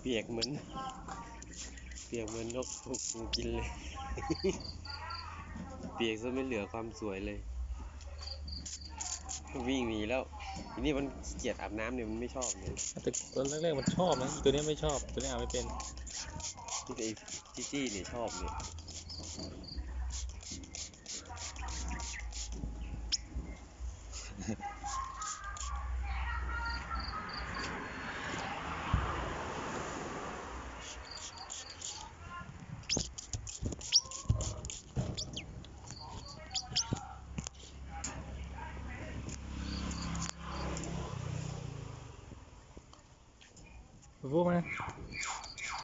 เปียกเหมือน เปียกเหมือนนกถูกงูกินเลย เปียกซะไม่เหลือความสวยเลย วิ่งหนีแล้วทีนี้มันขี้เกียจอาบน้ำเนี่ยมันไม่ชอบเนี่ยแต่ตอนแรกๆมันชอบนะอีตัวเนี้ยไม่ชอบ ตัวนี้อาบไม่เป็นที่ไอ้จีจี้เนี่ยชอบเนี่ย พูดมา